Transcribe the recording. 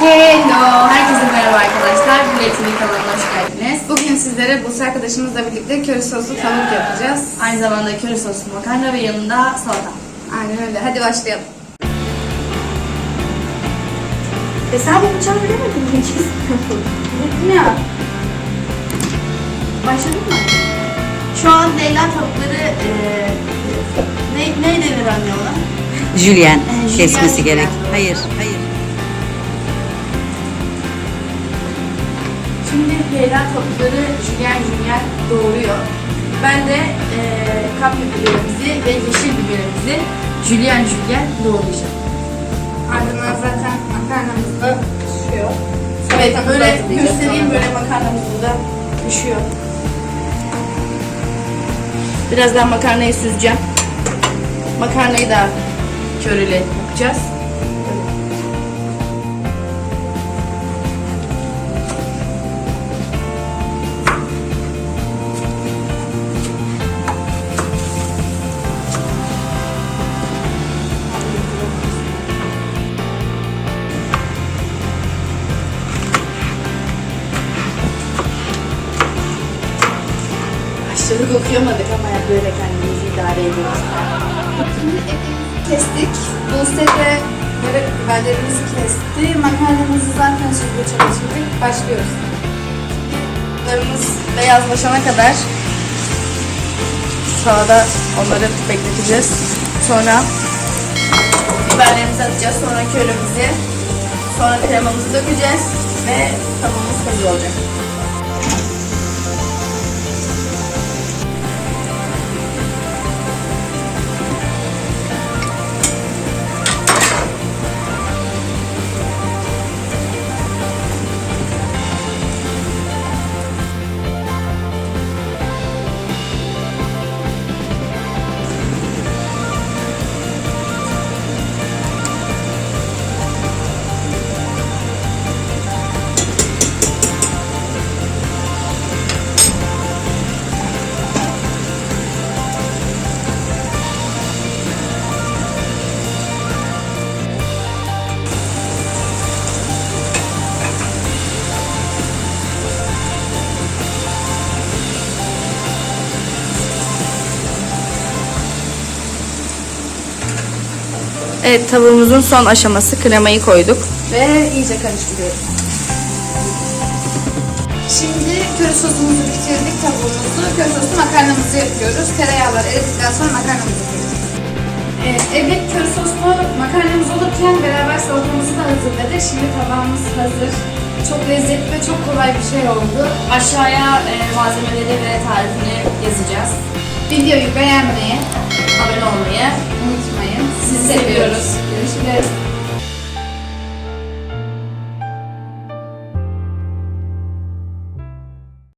Hello, herkese merhaba arkadaşlar. Bilek TV kanalına hoş geldiniz. Bugün sizlere Buse arkadaşımızla birlikte köri soslu tavuk yapacağız. Aynı zamanda köri soslu makarna ve yanında salata. Aynen öyle. Hadi başlayalım. E sen bu bıçağı bilemedin mi hiç? Unuttum ya. Başladın mı? Şu an Leyla tavukları e, ne, ne denir anne ona? Ee, jülyen kesmesi gerek. Hayır, hayır. Şimdi Leyla tavukları jülyen jülyen doğruyor. Ben de e, kapya biberimizi ve yeşil biberimizi jülyen jülyen doğrayacağım. Ardından zaten makarnamız da pişiyor. Evet böyle göstereyim böyle makarnamız burada pişiyor. Birazdan makarnayı süzeceğim. Makarnayı da köreli yapacağız. Başladık okuyamadık ama böyle kendimizi idare ediyoruz. Şimdi etimizi kestik. Buse de böyle biberlerimizi kesti. Makarnamızı zaten süzgeç çalıştırdık. Başlıyoruz. Biberimiz beyazlaşana kadar sağda onları bekleteceğiz. Sonra biberlerimizi atacağız. Sonra köremizi, sonra kremamızı dökeceğiz ve tavuğumuz hazır olacak. Evet tavuğumuzun son aşaması kremayı koyduk. Ve iyice karıştırıyoruz. Şimdi köri sosumuzu bitirdik tavuğumuzu. Köri soslu makarnamızı yapıyoruz. Tereyağlar eridikten sonra makarnamızı koyuyoruz. Evet, evet köri soslu makarnamız olurken beraber salatamızı da hazırladık. Şimdi tabağımız hazır. Çok lezzetli ve çok kolay bir şey oldu. Aşağıya e, malzemeleri ve tarifini yazacağız. Videoyu beğenmeyi, abone olmayı unutmayın. Sizi seviyoruz. Görüşürüz.